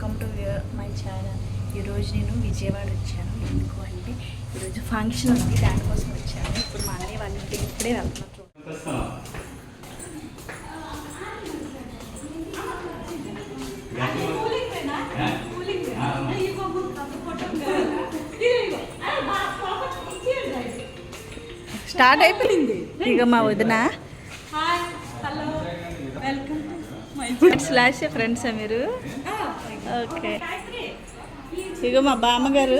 Welcome to my channel ఈరోజు నేను విజయవాడ వచ్చాను. ఎందుకు అంటే ఈరోజు ఫంక్షన్ ఉంది. దానికోసం వచ్చాను. ఇప్పుడు మా అన్నయ్య వాళ్ళ ఇంటికి ఇప్పుడే వెళ్తున్నారు స్టార్ట్ అయిపోయింది. ఇక మా వదిన. స్లాష్ ఫ్రెండ్స్ మీరు? ఓకే. ఇక మా బామ్మగారు.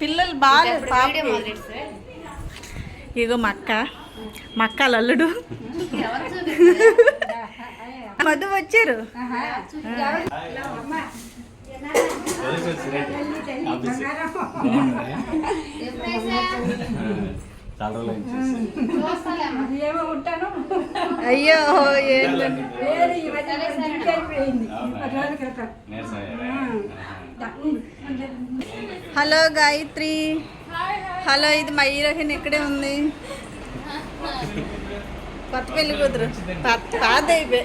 పిల్లలు బాగా. ఇగో మా అక్క. మా అక్క అల్లుడు. మధు వచ్చారు. అయ్యో హలో గాయత్రి. హలో ఇది మా హీరోయిన్ ఇక్కడే ఉంది. కొత్త పెళ్ళి కూతురు. పాత అయిపోయి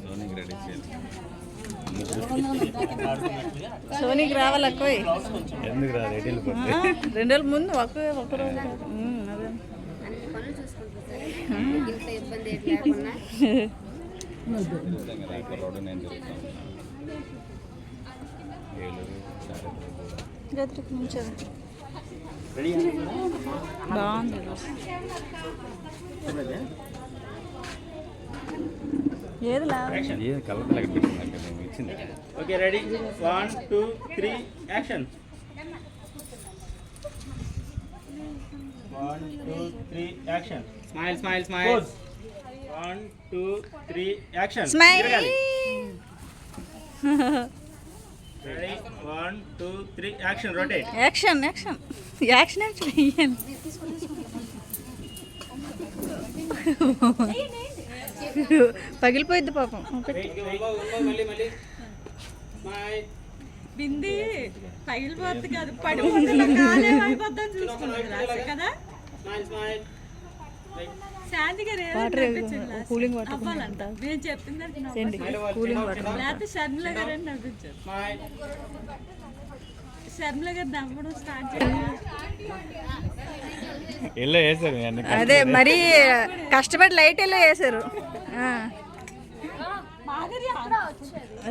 సోనీకి రెడీ చేయాలి. సోనీకి రావాలి ఎందుకు రా రెడీ రెండు రోజుల ముందు ఒక ఒక రోజు. గదికి నుంచో బాగుంది. ఏది colour okay ready one two three action one two three action smile smile smile one two three action smile ready one two three action rotate action action action action ఇయ్యండి పగిలిపోయింది పాపం. మళ్ళీ మళ్ళీ. స్మైల్ బింది పగిలిపోద్ది కాదు పడిపోతుంది రాసి కదా? శాంతి గారు. కూలింగ్ వాటర్ అవ్వాలంట. మేము చెప్పింది అది నవ్వు. ఏంటి కూలింగ్ వాటర్ లేకపోతే షర్మిల గారు అని నవ్వించారు? షర్మిల గారు నవ్వడం స్టార్ట్ చేయాలి అదే మరీ కష్టపడి లైట్ ఎలా వేసారు.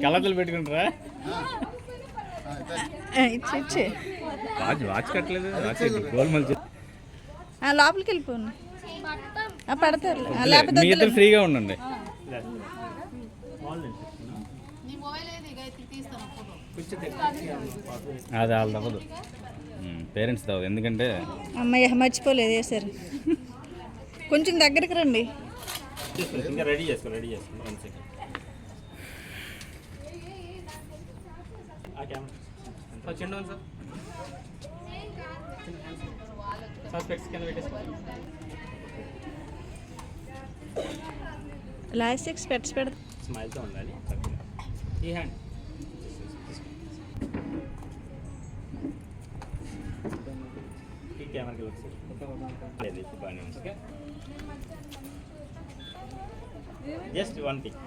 కలర్లు పెట్టుకుంటారా? ఇచ్చి ఇచ్చి. వాచ్ వాచ్ కట్టలేదు వాచ్ గోల్ మళ్ళీ ఆ, లోపలికి వెళ్ళిపోండి పడతారు. లేకపోతే ఇద్దరు. ఫ్రీగా ఉండండి. అది వాళ్ళది అవ్వదు. పేరెంట్స్ ఎందుకంటే అమ్మయ్య మర్చిపోలేదు వేసారు కొంచెం దగ్గరికి రండి. ఇంకా రెడీ చేసుకో రెడీ చేసుకో. వన్ సెకండ్ సార్ ఉంది సార్ స్పెక్స్ కింద పెట్టేసుకో. లాస్ట్ సిక్స్ పెట్స్ పెడతా. స్మైల్తో ఉండాలి. ఈ హ్యాండ్ ఈ కెమెరాకి వచ్చి లేదు ఇప్పుడు బాగానే ఉంది okay just one thing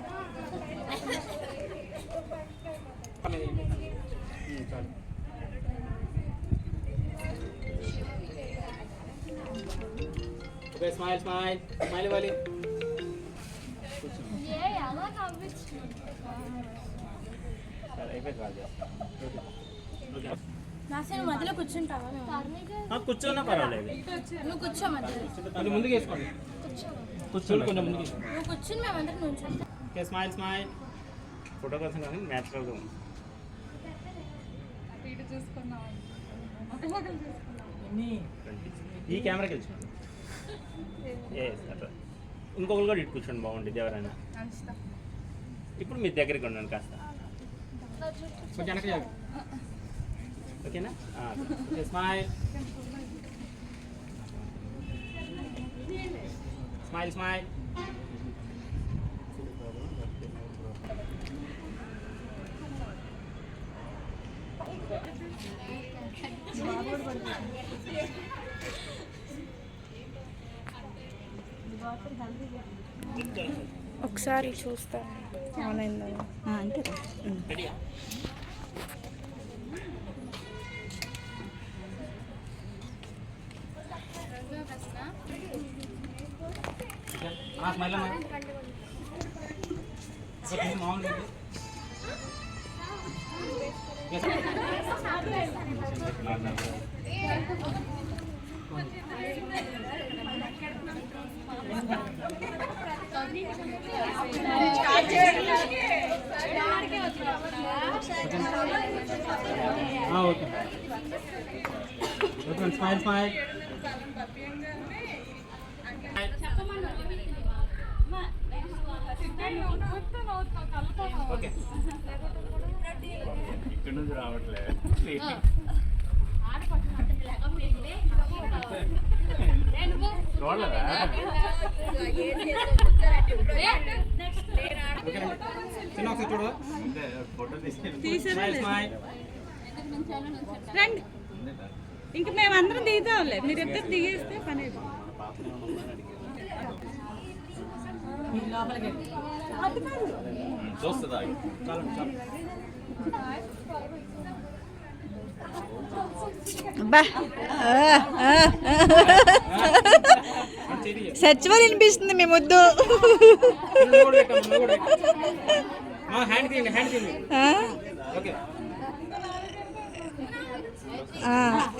okay smile smile smile ఇవ్వాలి సరే అయిపోయి కాల్ చేస్తాను నాసేను మధ్యలో కూర్చుంటావా? ఆ, కూర్చోన్నా పర్వాలేదు. నువ్వు కూర్చో మధ్యలో. కొంచెం ముందుకు వేసుకోండి. కూర్చోండి కొంచెం ముందుకు. నువ్వు కూర్చుని మేమందరం నుంచుంటాం ఓకే స్మైల్ స్మైల్ ఫోటో కోసం కానీ న్యాచురల్గా ఉంది. ఈ కెమెరాకి వెళ్ళి చూడండి Yes, అట్లా. ఇంకొకరు కూడా ఇటు కూర్చోండి బాగుంటుంది ఎవరైనా ఇప్పుడు మీ దగ్గరికి ఉండండి కాస్త. కొంచెం వెనక జాగు. ఓకేనా స్మైల్ స్మైల్ స్మైల్ ఒకసారి చూస్తా ఆన్లైన్లో. అంతే ఓకే. ఓకే స్మైల్ స్మైల్ ఇక్కడ నుంచి రావట్లే. రండి ఇంక మేమందరం దిగుతాంలే మీరిద్దరు దిగేస్తే పని అయిపోతుంది. చూస్తుందా చాలు చాలు అబ్బా వినిపిస్తుంది మీ ముద్దు నువ్వు కూడా పెట్టమ్మా, నువ్వు కూడా పెట్టు. మా హ్యాండ్ తీయండి హ్యాండ్ తీయండి ఆ? ఓకే. ఆ,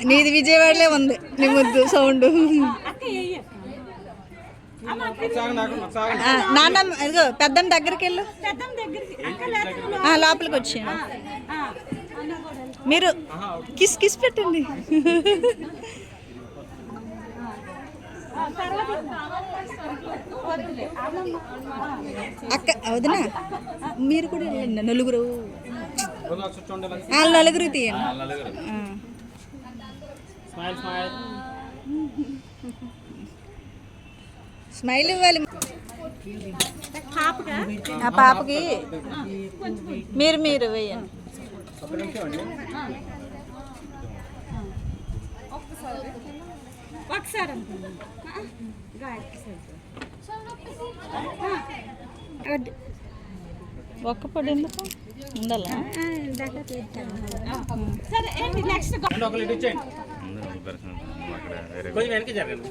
నీది విజయవాడలే ఉంది నీ ముద్దు సౌండ్. నాన్న ఇదిగో పెద్దమ్మ దగ్గరికి వెళ్ళు. పెద్దం దగ్గరికి ఆ, లోపలికి వచ్చి ఆ, అన్న కూడా వెళ్తా. మీరు కిస్ కిస్ పెట్టండి. అక్క వదినా మీరు కూడా వెళ్ళండి నలుగురు. ఆ నలుగురు. తీయండి. Smile smile. స్మైల్ ఇవ్వాలి. ఆ పాపకి మీరు మీరు వేయండి. ఒక నిమిషం అండి. ఒకసారి. ఒక్క పొడి ఎందుకు? ఉండాలా? సరే నెక్స్ట్ కొంచెం వెనక్కి జరగండి.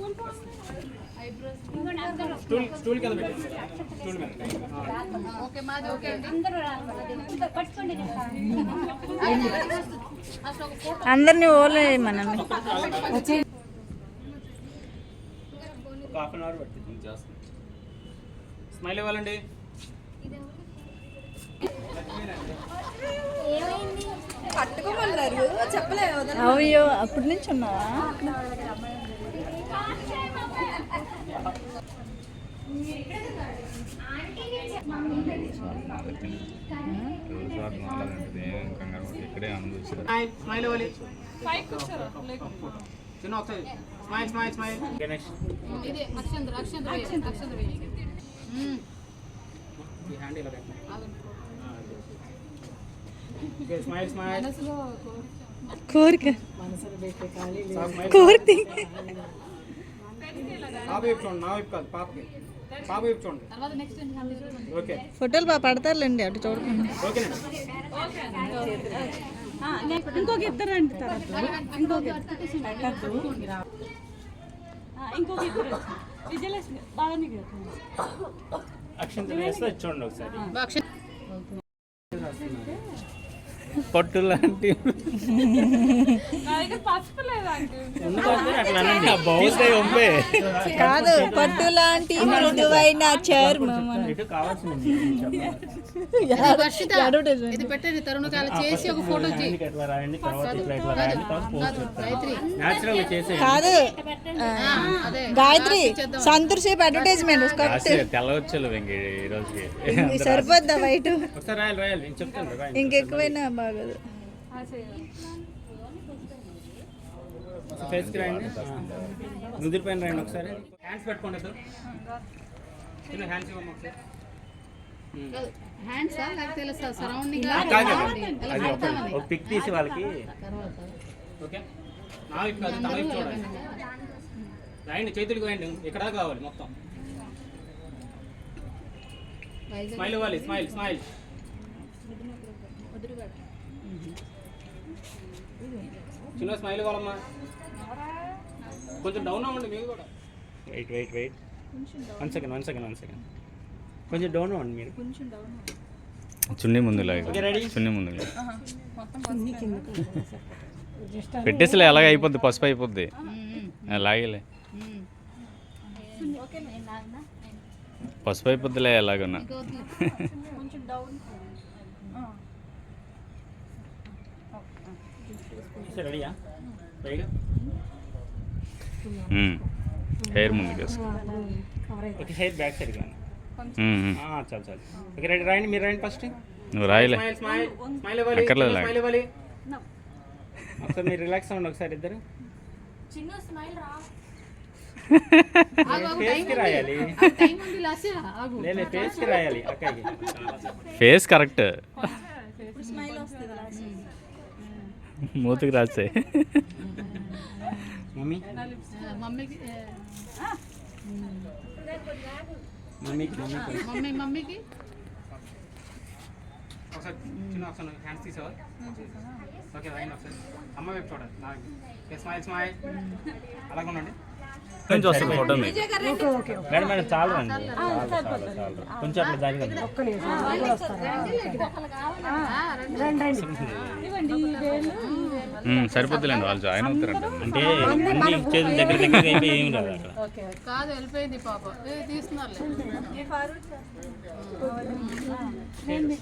స్టూల్ స్టూల్ కింద పెట్టండి స్టూల్ మీద. అందరినీ ఓలే మనల్ని. ఒక హాఫ్ అన్ అవర్ పడుతుంది చేస్తాం స్మైల్ ఇవ్వాలండి. అయ్యో అప్పటి నుంచి ఉన్నావా? ఇక్కడే అనుభవించారు స్మైల్ స్మైల్ ఇవ్వాలి చిన్న ఒకసారి స్మైల్ స్మైల్ స్మైల్ గణేష్ ఈ హ్యాండ్ ఇలా పెట్టండి ఓకే స్మైల్ స్మైల్ కోరిక కోరిక నా వైపు కాదు పాపకి. పాప వైపు చూడండి. ఓకే. ఫోటోలు బాగా పడతారులేండి అటు చూడకండి. ఓకేనండి ఇంకొక ఇద్దరు అండి తర్వాత. ఇంకొక ఇంకొక ఇద్దరు విజయలక్ష్మి అక్షంతలు వేస్తే చూడండి ఒకసారి. పట్టు లాంటి కాదు పట్టు లాంటి మృదువైన చర్మం ఇటు కావాల్సింది ఇది పెట్టండి తరుణకాల చేసి ఒక ఫోటో చేయి ఎట్లా రాయండి తర్వాత ఇట్లా ఇట్లా రాయండి తర్వాత పోస్ట్ గాయత్రి. న్యాచురల్గా చేసే కాదు అదే. గాయత్రి సంతూర్ సేపు అడ్వర్టైజ్మెంట్ తెల్లవచ్చలు సరిపోద్దా బయట? ఒకసారి రాయాలి రాయాలి. నేను చెప్తాను రాయండి ఇంకెక్కువైనా బాగోదు. ఫేస్కి రాయండి నుదిరి పైన రాయండి ఒకసారి. హ్యాండ్స్ పెట్టుకోండి చిన్న హ్యాండ్స్ ఇవ్వమ్మా ఒకసారి. హ్యాండ్స్ సరౌండింగ్ ఒక పిక్ తీసి వాళ్ళకి. ఓకే. నా వైపు కాదు చూడండి. రాయండి చేతులకు రాయండి ఇక్కడ కావాలి మొత్తం. స్మైల్ ఇవ్వాలి స్మైల్ స్మైల్ చిన్న స్మైల్ ఇవ్వాలమ్మా. కొంచెం డౌన్ అవ్వండి మీరు కూడా. Wait wait wait one second one second one second కొంచెం డౌన్ అవ్వండి మీరు. చున్నీ ముందు ఓకే రెడీ చున్నీ ముందు పెట్టేసిలే ఎలాగ అయిపోద్ది పసుపు అయిపోద్ది. లాగేలే. పసుపు అయిపోద్దిలే ఎలాగన్నా. హెయిర్ వేసుకో ఓకే హెయిర్ బ్యాక్ సైడ్ కానీ. చాలు చాలు. ఓకే రెడీ రాయండి మీరు రాయండి ఫస్ట్. నువ్వు రాయలే. స్మైల్ స్మైల్ స్మైల్ ఇవ్వాలి స్మైల్ ఇవ్వాలి. ఒకసారి మీరు రిలాక్స్ అవ్వండి ఒకసారి ఇద్దరు. చిన్న స్మైల్ రా. Face correct. మూతికి రాసే మమ్మీ? మమ్మీకి మమ్మీ మమ్మీకి? ఒకసారి చిన్న ఒకసారి హ్యాండ్స్ తీసావా? ఓకే అమ్మ వైపు చూడండి నా స్మైల్ స్మైల్ అలాగ ఉండండి. నుంచి వస్తుంది ఫోటో మీకు మేడం చాలు కొంచెం అట్లా వాళ్ళు జాయిన్ అవుతారంట. అంటే అన్ని చేతుల దగ్గర దగ్గర ఏమి రాదు కాదు వెళ్ళిపోయింది పాప. మీరు.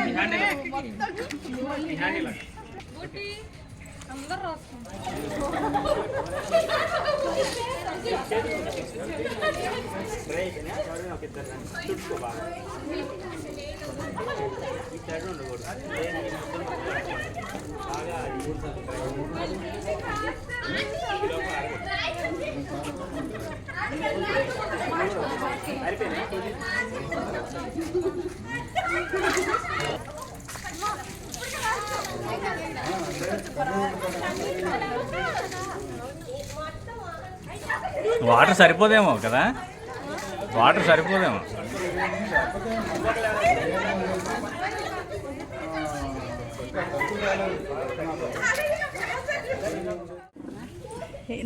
ఈ హ్యాండ్ ఇలా. ఈ హ్యాండ్ ఇలా. డ్రై ఎవరైనా ఒక ఇద్దరు రండి. చుట్టుకో బాగా. ఈ సైడ్ ఉండకూడదు. బాగా డ్రై వాటర్ సరిపోదేమో కదా వాటర్ సరిపోదేమో.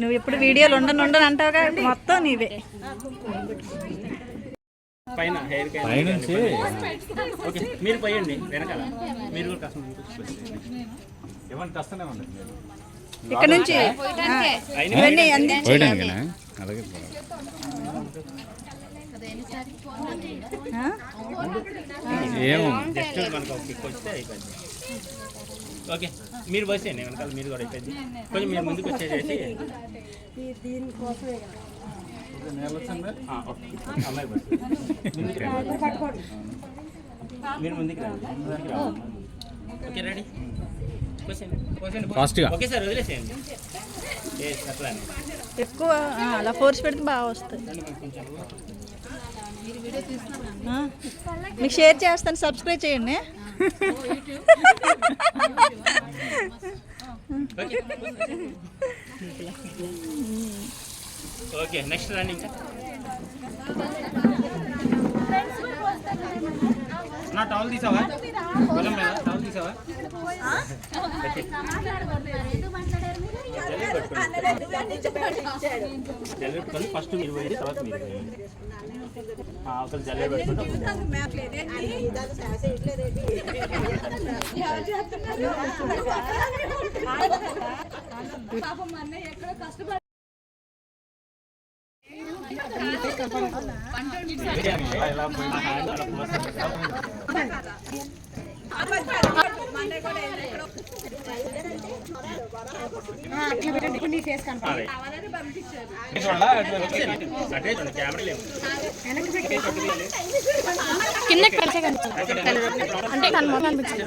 నువ్వు ఎప్పుడు వీడియోలు ఉండను ఉండను అంటావుగా? మొత్తం నీవే. పైన హెయిర్ పైనుంచి ఓకే మీరు పోయండి వెనకాల. మీరు కూడా. ఇవ్వండి ఉండండి ఇక్కడ నుంచి అలాగే ఓకే మీరు బస్సేయండి వెనకాల మీరు కూడా అయిపోయింది కొంచెం మీరు ముందుకు వచ్చేసేసి ఆ, ఓకే. అమ్మాయి రండి. మీరు ముందుకు రండి ముందుకు రండి. ఓకే రెడీ పోసేయండి పోసేయండి ఫాస్ట్గా. ఓకే సార్ వదిలేసేయండి ఎక్కువ అలా ఫోర్స్ పెడితే బాగా వస్తుంది. మీకు షేర్ చేస్తాను సబ్స్క్రైబ్ చేయండి. ఓకే నెక్స్ట్ రండి ఇంకా? నా టవల్ తీసావా? టవల్ తీసావా? జల్లెడ పెట్టుకొని ఫస్ట్ మీరు పోయింది తర్వాత మీరు పోయింది ఆ, ఒకరు జల్లెడ పెట్టుకుంటే ఇలా పోయి ఆ hand అలా పోసి. అదే. అటే చూడండి, కెమెరా లేవు. కిందకి కనిపిస్తుంది అంటే తన కాళ్ళు పెట్టేసి.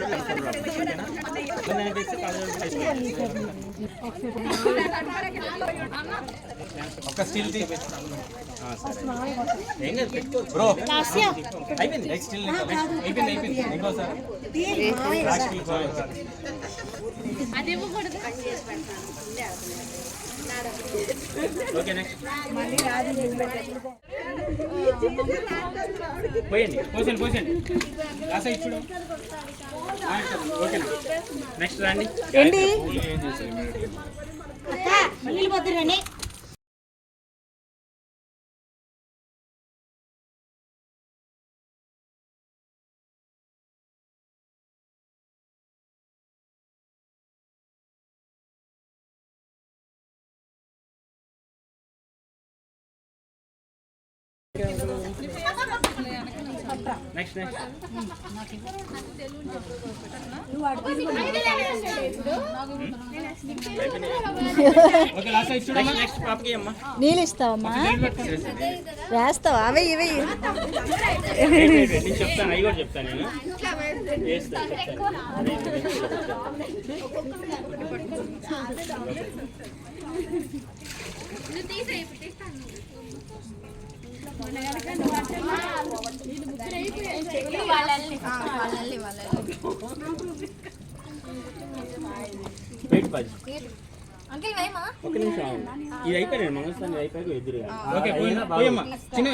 ఒక స్టిల్. బ్రో అయిపోయింది స్టిల్ అయిపోయింది అయిపోయింది ఇంకోసారి ఓకే నెక్స్ట్ పోయండి పోసండి పోసండి. లాస్ట్ ఇచ్చుడు. ఓకే నెక్స్ట్ రండి. ఏంటి? నెక్స్ట్ నెక్స్ట్ ఓకే లాస్ట్ ఇచ్చుడు నెక్స్ట్ పాపకి అమ్మా. నీళ్ళు ఇస్తావమ్మా వేస్తావా? అవి ఇవి. నేను చెప్తాను అవి కూడా నేను. అంకిల్ వేమా ఒక నిమిషం. ఇది అయిపోయింది మంగళస్థానం ఇది అయిపోయాక ఎదురు ఓకే పోయమ్మా. చిన్న